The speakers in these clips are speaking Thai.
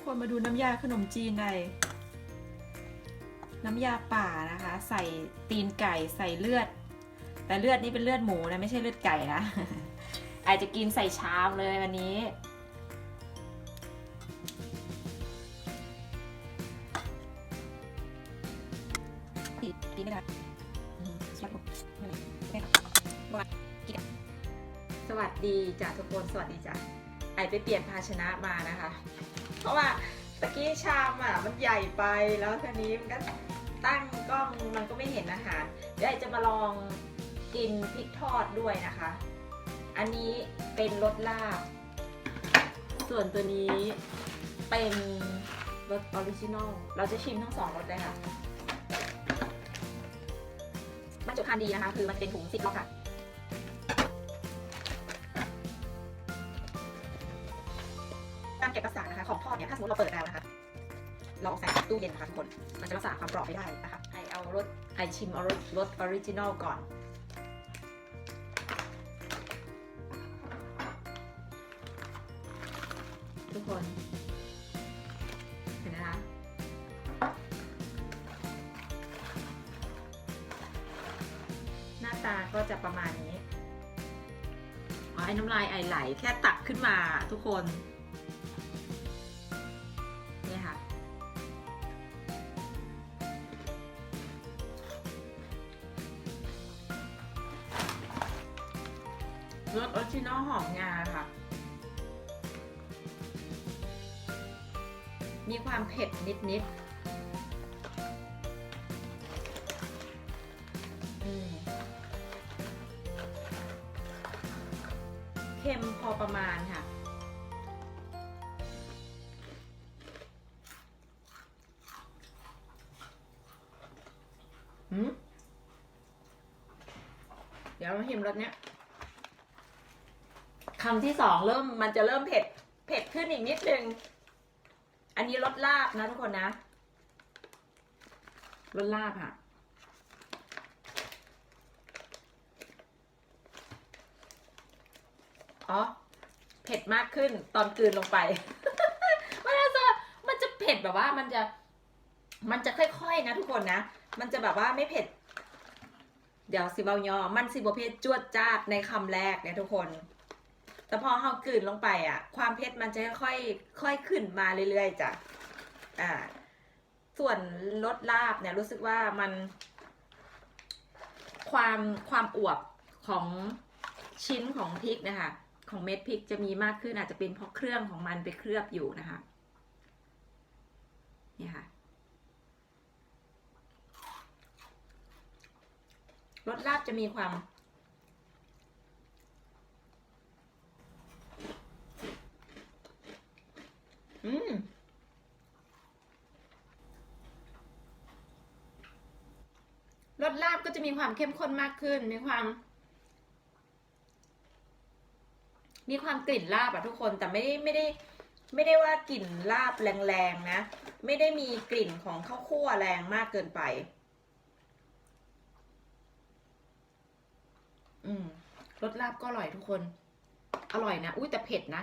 กคนมาดูน้ำยาขนมจีนในน้ำยาป่านะคะ ใส่ตีนไก่ใส่เลือด แต่เลือดนี่เป็นเลือดหมูนะไม่ใช่เลือดไก่นะ อาจจะกินใส่ชามเลยวันนี้ตีตีไม่ได้สวัสดีจ้ะทุกคน สวัสดีจ้ะไอไปเปลี่ยนภาชนะมานะคะ เพราะว่าตะกี้ชามอะมันใหญ่ไปแล้วทีนี้มันก็ตั้งกล้องมันก็ไม่เห็นอาหารเดี๋ยวจะมาลองกินพริกทอดด้วยนะคะ อันนี้เป็นรสลาบ ส่วนตัวนี้เป็นรสออริจินอล เราจะชิมทั้งสองรสเลยค่ะมันจุทานดีนะคะ คือมันเป็นถุงซิปล็อกค่ะ มมติเราเปิดแล้วนะคะเราเอาใส่ตู้เย็นนะคะทุกคน มันจะรักษาความกรอบไม่ได้นะคะไอเอารสไอชิมเอารสรสออริจินอลก่อน ทุกคน เห็นนะคะหน้าตาก็จะประมาณนี้ อ๋อ ไอ้น้ำลายไอไหล แค่ตักขึ้นมาทุกคน นิดๆเค็มพอประมาณค่ะ เดี๋ยวเราชิมรสเนี้ยคำที่สองเริ่มมันจะเริ่มเผ็ด เผ็ดขึ้นอีกนิดนึง อันนี้รสลาบนะทุกคนนะรสลาบค่ะ อ๋อ เผ็ดมากขึ้นตอนกลืนลงไป มันจะมันจะเผ็ดแบบว่ามันจะ มันจะค่อยๆนะทุกคนนะ มันจะแบบว่าไม่เผ็ด เดี๋ยวสิเบายอ มันสิบเผ็ดจวดจ้าดในคำแรกเนี่ยทุกคน แต่พอเฮากลืนลงไปอะ ความเผ็ดมันจะค่อยค่อยขึ้นมาเรื่อยๆจ้ะอ่า ส่วนรสลาบเนี่ยรู้สึกว่ามัน ความความอวบของชิ้นของพริกนะคะ ของเม็ดพริกจะมีมากขึ้นอาจจะเป็นเพราะเครื่องของมันไปเคลือบอยู่นะคะนี่ค่ะรสลาบจะมีความ อืมรสลาบก็จะมีความเข้มข้นมากขึ้น มีความ มีความกลิ่นลาบอะทุกคน แต่ไม่ได้ไม่ได้ ไม่ได้ว่ากลิ่นลาบแรงๆนะ ไม่ได้มีกลิ่นของข้าวคั่วแรงมากเกินไป อืมรสลาบก็อร่อยทุกคน อร่อยนะ อุ้ยแต่เผ็ดนะ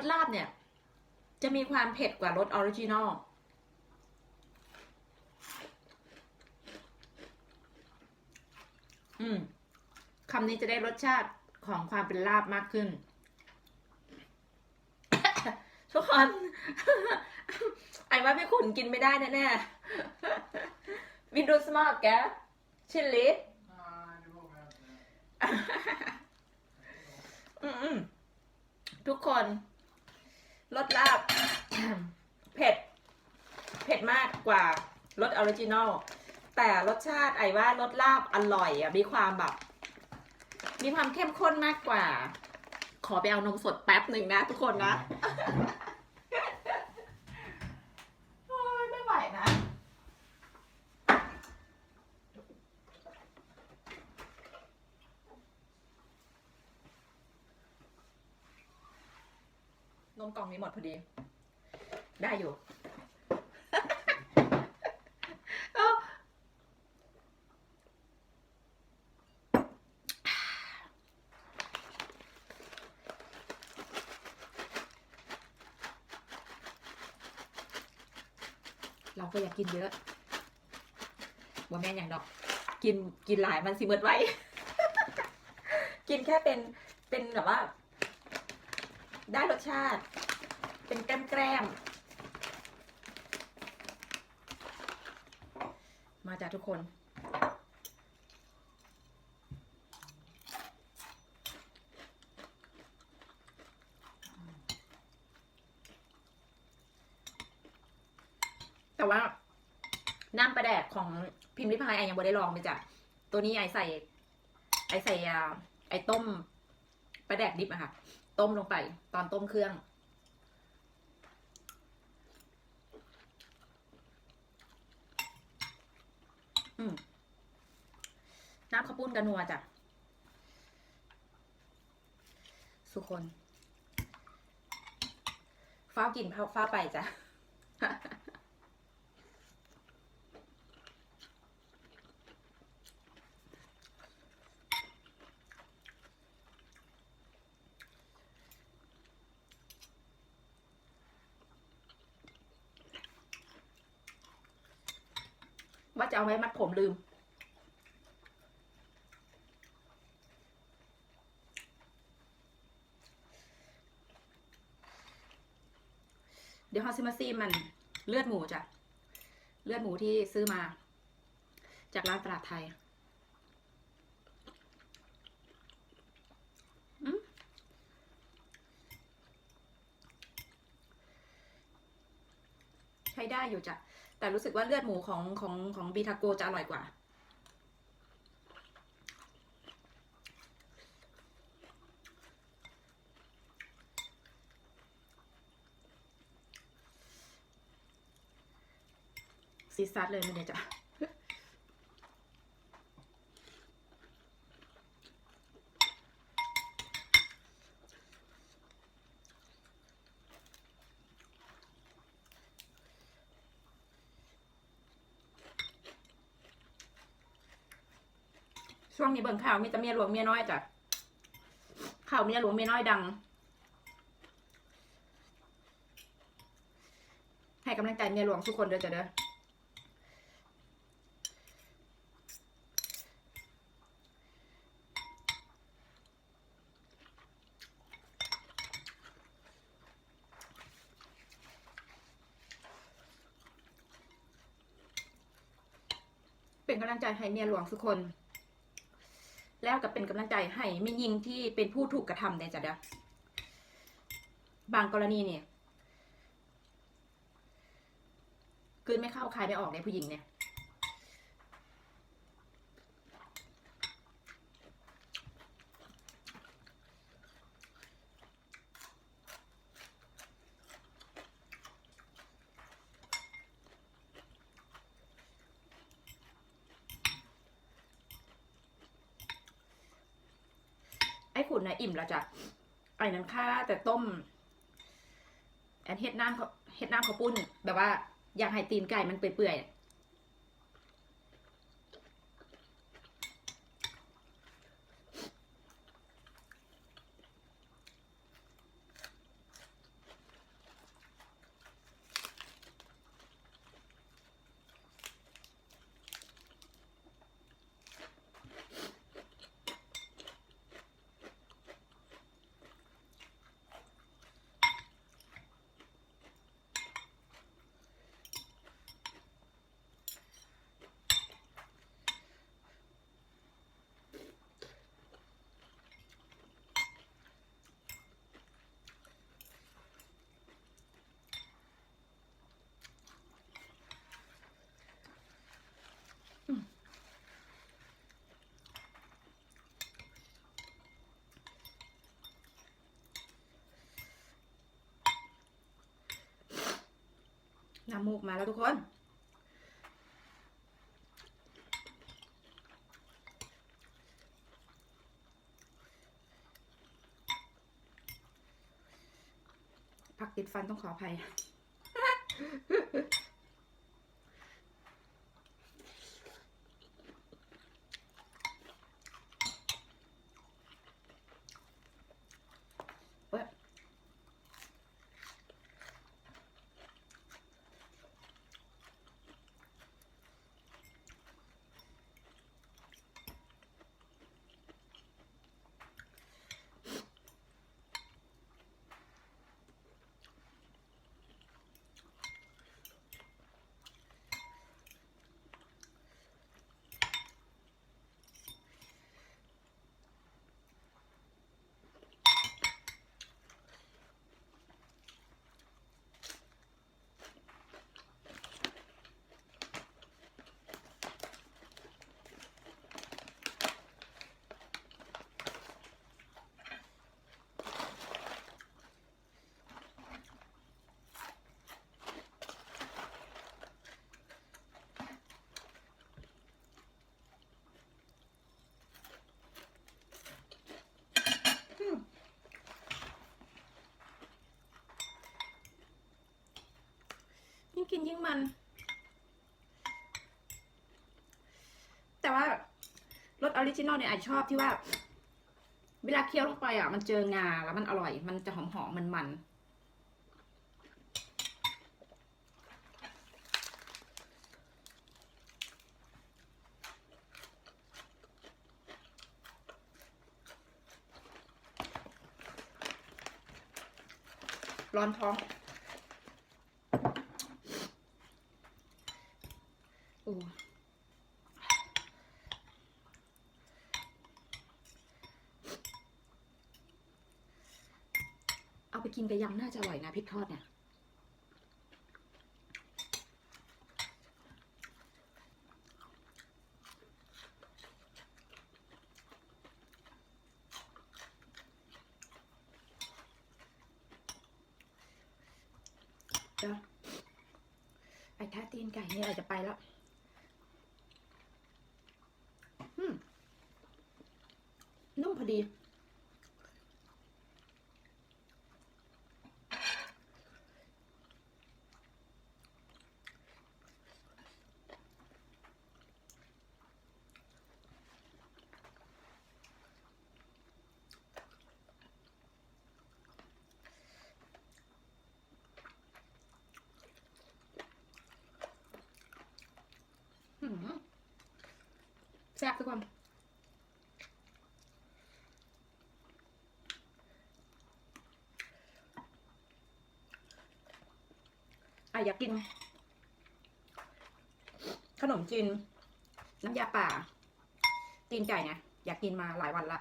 สลาบเนี่ย จะมีความเผ็ดกว่ารสออริจินอลอืมคำนี้จะได้รสชาติของความเป็นลาบมากขึ้น ทุกคนไอ้ว่าพี่ขุนกินไม่ได้แน่ๆวินดูสมากแกชิลลี่ Nej, det vågar jag inte. อืมอืมทุกคน รสลาบ เผ็ด เผ็ดมากกว่ารสออริจินอล แต่รสชาติไอ้ว่ารสลาบอร่อยอะ มีความแบบ มีความเข้มข้นมากกว่า ขอไปเอานมสดแป๊บหนึ่งนะทุกคนนะ นมกล่องนี้หมดพอดี ได้อยู่ เราก็อยากกินเยอะว่าแม่อย่างดอก กินกินหลายมันสิเบิดไว้ กินแค่เป็นเป็นแบบว่า ได้รสชาติ เป็นแกล้มแกล้มมาจากทุกคน แต่ว่าน้ำปลาแดกของพิมพ์ริพายไอยังบ่ได้ลองเลยจ้ะ ตัวนี้ไอใส่ ไอใส่ไอต้มปลาแดกดิบอะค่ะ ต้มลงไป ตอนต้มเครื่อง อืมน้ำข้าวปุ้นกระนัวจ้ะสุคน ฟ้าวกินฟ้าไปจ้ะ ว่าจะเอาไว้มัดผมลืม เดี๋ยวฮอซิมาซีมันเลือดหมูจ้ะ เลือดหมูที่ซื้อมา จากร้านตลาดไทยใช้ได้อยู่จ้ะ แต่รู้สึกว่าเลือดหมูของของของบีทาโกจะอร่อยกว่า ซีซัดเลยมันเนี่ยจ้ะ ช่วงนี้เบิ่งข่าวมีแต่เมียหลวงเมียน้อยจ้ะข่าวเมียหลวงเมียน้อยดัง ให้กำลังใจเมียหลวงทุกคนเด้อจ้ะเด้อเป็นกำลังใจให้เมียหลวงทุกคน แล้วก็เป็นกำลังใจให้แม่ยิงที่เป็นผู้ถูกกระทำในจ้ะเด้อบางกรณีเนี่ยคืนไม่เข้าคายไม่ออกในยผู้หญิงเนี่ย ไอ้ขุนนะอิ่ม แล้วจ้ะไอ้นั้นค่าแต่ต้มแอนเฮ็ดน้ำเขาเฮ็ดน้ำข้าวปุ้นแบบว่าอยากให้ตีนไก่มันเปื่อยๆ น้ำมูกมาแล้วทุกคนผักติดฟันต้องขออภัย เว้ย ง กินยิ่งมัน แต่ว่ารสออริจินอลเนี่ยไอชอบที่ว่า เวลาเคี้ยวลงไปอะ มันเจองาแล้วมันอร่อย มันจะหอมหอมมันมันร้อนท้อง โอ้ เอาไปกินกับยำน่าจะอร่อยนะพริกทอดเนี่ยเดี๋ยวไอ้แท้ตีนไก่นี่อาจจะไปแล้ว อืม นุ่มพอดี หืม แซ่บทุกคนอะอยากกิน ขนมจีนน้ำยาป่าจีนไก่ไงอยากกินมาหลายวันละ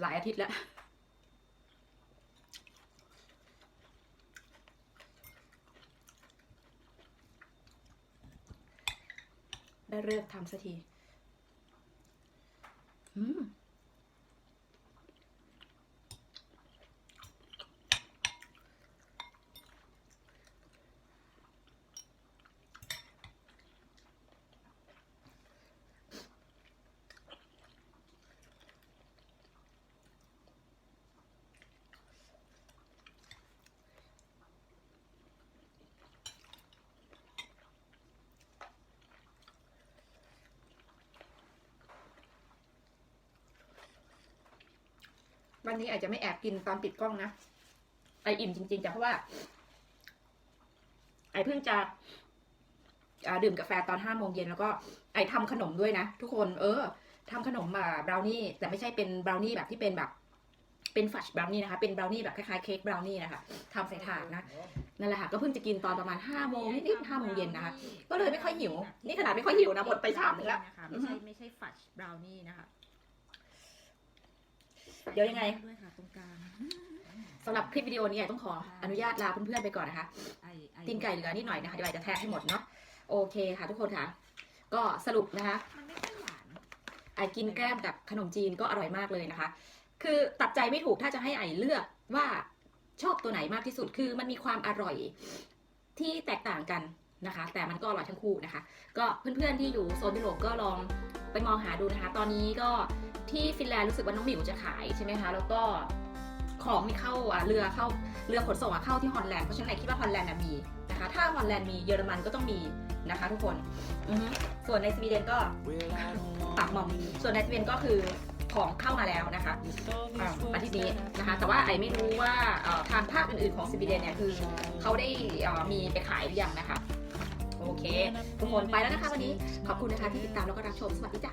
หลายอาทิตย์แล้ว ได้เลิกทำสักที อืม วันนี้อาจจะไม่แอบกินตอนปิดกล้องนะ ไออิ่มจริงๆจ้ะเพราะว่า ไอเพิ่งจะดื่มกาแฟตอนห้าโมงเย็นแล้วก็ไอทำขนมด้วยนะทุกคน เออทำขนมอ่าบราวนี่แต่ไม่ใช่เป็นบราวนี่แบบที่เป็นแบบเป็นฟัชบราวนี่นะคะ เป็นบราวนี่แบบคล้ายๆเค้กบราวนี่นะคะทำใส่ถาดนะ นั่นแหละค่ะ ก็เพิ่งจะกินตอนประมาณห้าโมงนิดๆห้าโมงเย็นนะคะ ก็เลยไม่ค่อยหิว นี่ขนาดไม่ค่อยหิวนะ หมดไปชามนึงแล้วนะคะไม่ใช่ไม่ใช่ฟัชบราวนี่นะคะ เดี๋ยวยังไงด้วยค่ะตรงกลางสำหรับคลิปวิดีโอนี้ไอต้องขออนุญาตลาเพื่อนๆไปก่อนนะคะไอไอตีนไก่เหลือนิดหน่อยนะคะเดี๋ยวไอจะแทะให้หมดเนาะโอเคค่ะ ทุกคนค่ะ ก็สรุปนะคะมันไม่ค่อยหวานไอกินแกล้มกับขนมจีนก็อร่อยมากเลยนะคะ คือตัดใจไม่ถูกถ้าจะให้ไอเลือกว่าชอบตัวไหนมากที่สุดคือมันมีความอร่อยที่แตกต่างกันนะคะ แต่มันก็อร่อยทั้งคู่นะคะ ก็เพื่อนๆที่อยู่โซนยุโรปก็ลองไปมองหาดูนะคะ ตอนนี้ก็ ที่ฟินแลนด์รู้สึกว่าน้องหมิวจะขายใช่ไหมคะ แล้วก็ของมีเข้าอะเรือเข้าเรือขนส่งอะเข้าที่ฮอลแลนด์เพราะฉะนั้นไอคิดว่าฮอลแลนด์มีนะคะ ถ้าฮอลแลนด์มีเยอรมันก็ต้องมีนะคะ ทุกคนส่วนในสวีเดนก็ปากหมอมส่วนในสวีเดนก็คือของเข้ามาแล้วนะคะอาทิตย์นี้นะคะ แต่ว่าไอไม่รู้ว่าทางภาคอื่นๆของสวีเดนเนี่ยคือเขาได้มีไปขายหรือยังนะคะ โอเค ทุกคนไปแล้วนะคะวันนี้ขอบคุณนะคะที่ติดตามแล้วก็รับชมสวัสดีจ้ะ